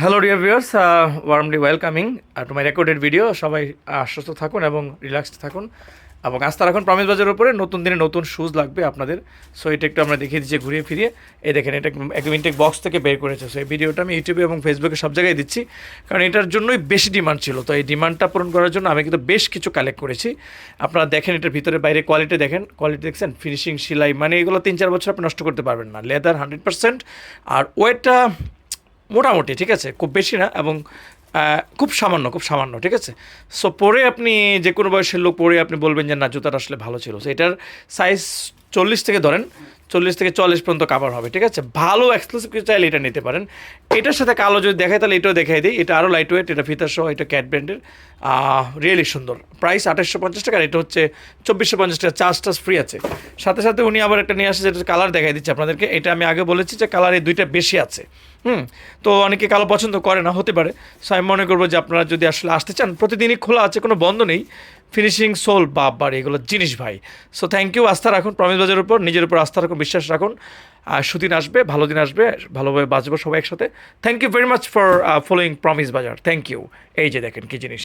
Hello dear viewers warmly welcoming to my recorded video সবাই আশ্বস্ত থাকুন এবং রিল্যাক্সড থাকুন। এবং আস্থা রাখুন প্রমিস বাজারের উপরে নতুন দিনে নতুন শুজ লাগবে আপনাদের। সো এটা একটু আমরা দেখিয়ে দিচ্ছি, ঘুরিয়ে ফিরিয়ে। এই দেখেন, এটা একদম ইনটেক বক্স থেকে বের করেছে। সো এই ভিডিওটা আমি ইউটিউবে এবং ফেসবুকে সব জায়গায় দিচ্ছি। কারণ এটার জন্যই বেশি ডিমান্ড ছিল। তো এই ডিমান্ডটা পূরণ করার জন্য আমি কিন্তু বেশ কিছু কালেক্ট করেছি। আপনারা দেখেন, এটার ভিতরে বাইরে কোয়ালিটি দেখেন। কোয়ালিটি দেখছেন? ফিনিশিং সেলাই মানে এগুলো তিন চার বছর আপনি নষ্ট করতে পারবেন না। লেদার হান্ড্রেড পার্সেন্ট আর ওয়েটটা মোটামুটি, ঠিক আছে? খুব বেশি না এবং খুব সামান্য খুব সামান্য, ঠিক আছে? সো পরে আপনি যে কোনো বয়সের লোক পরে আপনি বলবেন যে, না, জুতাটা আসলে ভালো ছিল। সো এটার সাইজ চল্লিশ থেকে ধরেন চল্লিশ থেকে চল্লিশ পর্যন্ত কাভার হবে, ঠিক আছে? ভালো এক্সক্লুসিভ কিছু চাইলে এটা নিতে পারেন। এটার সাথে কালো যদি দেখায় তাহলে এটাও দেখাই দিই। এটা আরও লাইট ওয়েট এটা ফিতার সহ, এটা ক্যাট ব্র্যান্ডের রিয়েলি সুন্দর। প্রাইস আঠাশশো পঞ্চাশ টাকা এটা হচ্ছে চব্বিশশো পঞ্চাশ টাকা। চার্জ টার্জ ফ্রি আছে। সাথে সাথে উনি আবার একটা নিয়ে আসে যেটা কালার দেখাই দিচ্ছে আপনাদেরকে। এটা আমি আগে বলেছি যে কালার এই দুইটা বেশি আছে। হুম? তো অনেকে কালো পছন্দ করে না, হতে পারে। সো আমি মনে করব যে আপনারা যদি আসলে আসতে চান, প্রতিদিনই খোলা আছে, কোনো বন্ধ নেই। ফিনিশিং সোল বাবার এগুলো জিনিস ভাই। সো থ্যাংক ইউ আস্থা রাখুন প্রমিস বাজারের উপর, নিজের উপর আস্থা রাখুন, বিশ্বাস রাখুন। সুদিন আসবে, ভালো দিন আসবে, ভালোভাবে বাঁচবো সবাই একসাথে। Thank you very much for following promise বাজার থ্যাংক ইউ এই যে দেখেন কী জিনিস।